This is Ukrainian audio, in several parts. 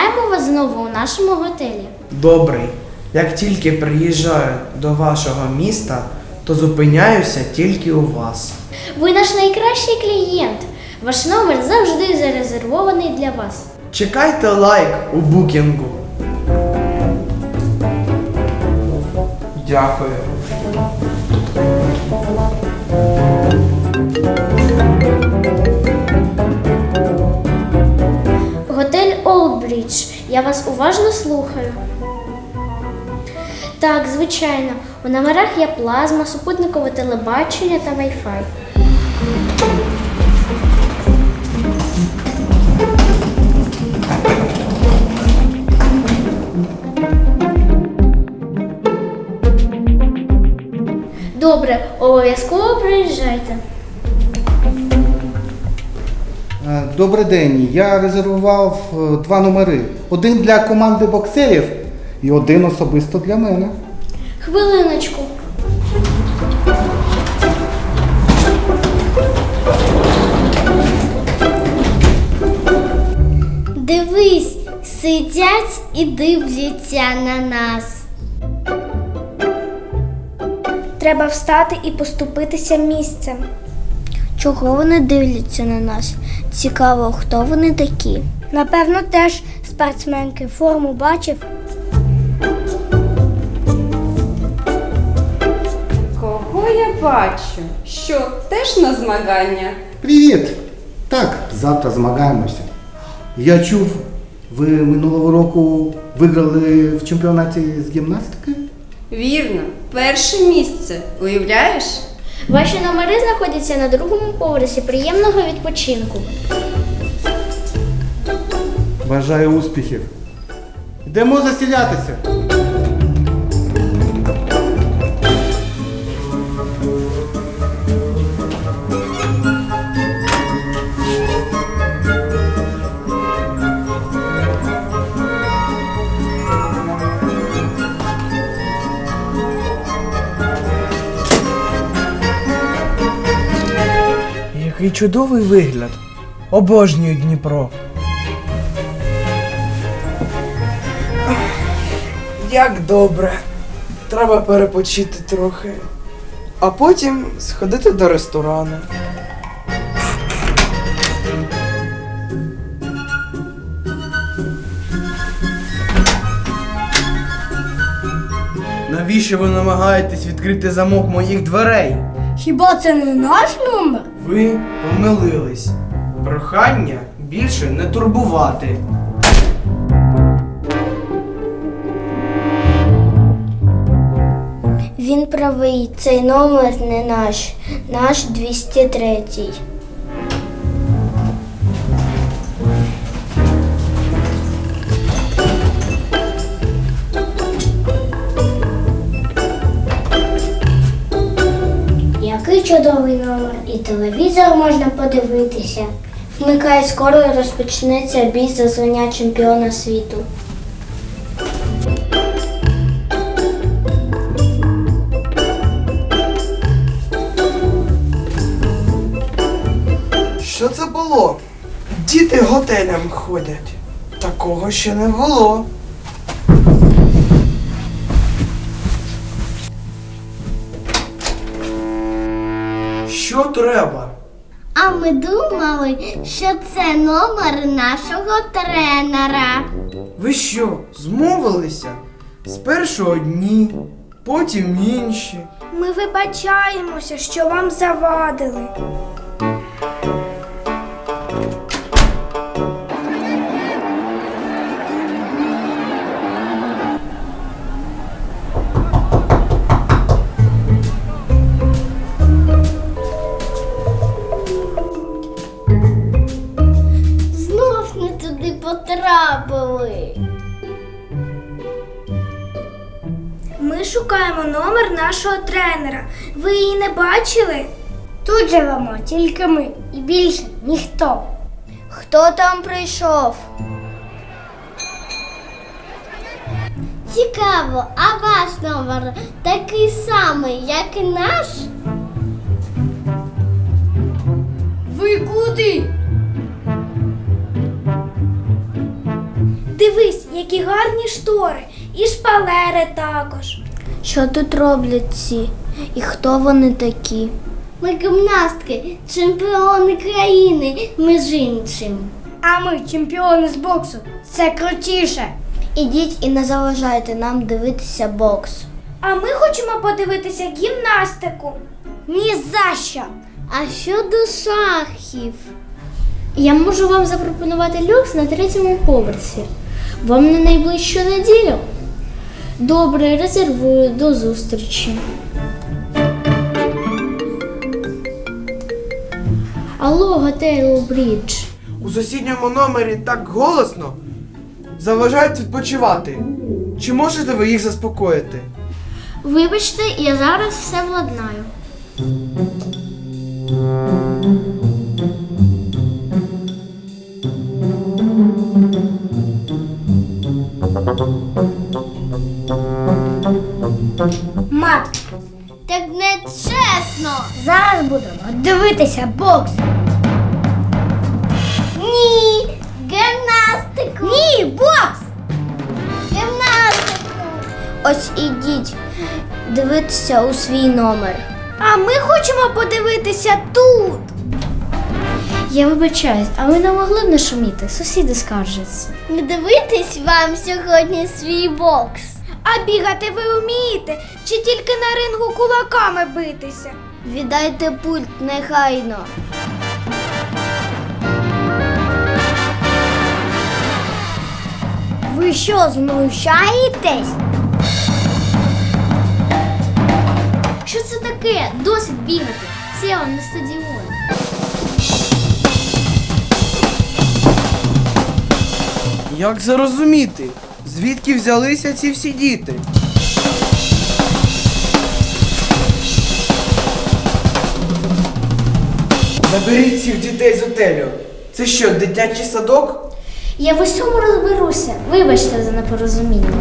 Вітаємо вас знову у нашому готелі. Добрий. Як тільки приїжджаю до вашого міста, то зупиняюся тільки у вас. Ви наш найкращий клієнт. Ваш номер завжди зарезервований для вас. Чекайте лайк у букінгу. Дякую. Я вас уважно слухаю. Так, звичайно, у номерах є плазма, супутникове телебачення та Wi-Fi. Добре, обов'язково приїжджайте. Добрий день. Я резервував е, два номери: один для команди боксерів і один особисто для мене. Хвилиночку. Дивись, сидять і дивляться на нас. Треба встати і поступитися місцем. Чого вони дивляться на нас? Цікаво, хто вони такі? Напевно, теж спортсменки форму бачив. Кого я бачу? Що, теж на змагання? Привіт! Так, завтра змагаємося. Я чув, ви минулого року виграли в чемпіонаті з гімнастики? Вірно, перше місце. Уявляєш? Ваші номери знаходяться на другому поверсі приємного відпочинку. Бажаю успіхів. Йдемо засілятися. Чудовий вигляд. Обожнюю Дніпро. Як добре. Треба перепочити трохи. А потім сходити до ресторану. Навіщо ви намагаєтесь відкрити замок моїх дверей? Хіба це не наш номер? Ви помилились. Прохання більше не турбувати. Він правий, цей номер не наш, наш 203. Чудовий номер, і телевізор можна подивитися. Вмикай скоро і розпочнеться бій за звання чемпіона світу. Що це було? Діти готелям ходять. Такого ще не було. Що треба? А ми думали, що це номер нашого тренера. Ви що, змовилися? Спершу одні, потім інші. Ми вибачаємося, що вам завадили. Нашого тренера. Ви її не бачили? Тут живемо тільки ми і більше ніхто. Хто там прийшов? Цікаво, а ваш номер такий самий, як і наш? Ви куди? Дивись, які гарні штори, і шпалери також. Що тут роблять ці? І хто вони такі? Ми гімнастки, чемпіони країни, між іншим. А ми чемпіони з боксу. Це крутіше. Ідіть і не заважайте нам дивитися бокс. А ми хочемо подивитися гімнастику. Ні за що. А щодо шахів? Я можу вам запропонувати люкс на третьому поверсі. Вам на найближчу неділю. Добре, резервую до зустрічі. Алло, готель Брідж. У сусідньому номері так голосно. Заважають відпочивати. Чи можете ви їх заспокоїти? Вибачте, я зараз все владнаю. Дивитися бокс. Ні, гімнастику. Ні, бокс! Гімнастику. Ось ідіть дивитися у свій номер. А ми хочемо подивитися тут. Я вибачаюсь, а ви не могли б не шуміти? Сусіди скаржаться. Не дивитись вам сьогодні свій бокс. А бігати ви вмієте? Чи тільки на рингу кулаками битися? Віддайте пульт негайно. Ви що, знущаєтесь? Що це таке? Досить бігати. Це вам не стадіон. Як зрозуміти, звідки взялися ці всі діти? Заберіть цих дітей з отелю. Це що, дитячий садок? Я в усьому розберуся. Вибачте за непорозуміння.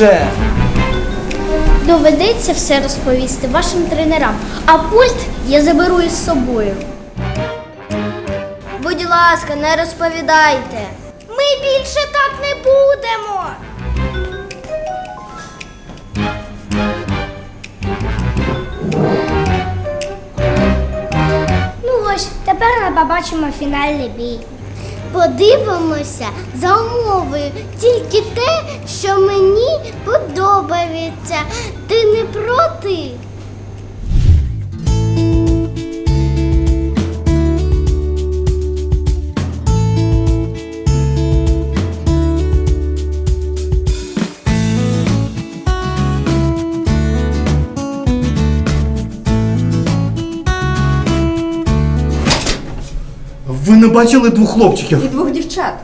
Вже! Доведеться все розповісти вашим тренерам, а пульт я заберу із собою. Будь ласка, не розповідайте. Ми більше так не будемо. Ну ось, тепер ми побачимо фінальний бій. Подивимося за умовою тільки те, що мені подобається. Ти не проти? Бачили двох хлопчиків? І двох дівчат.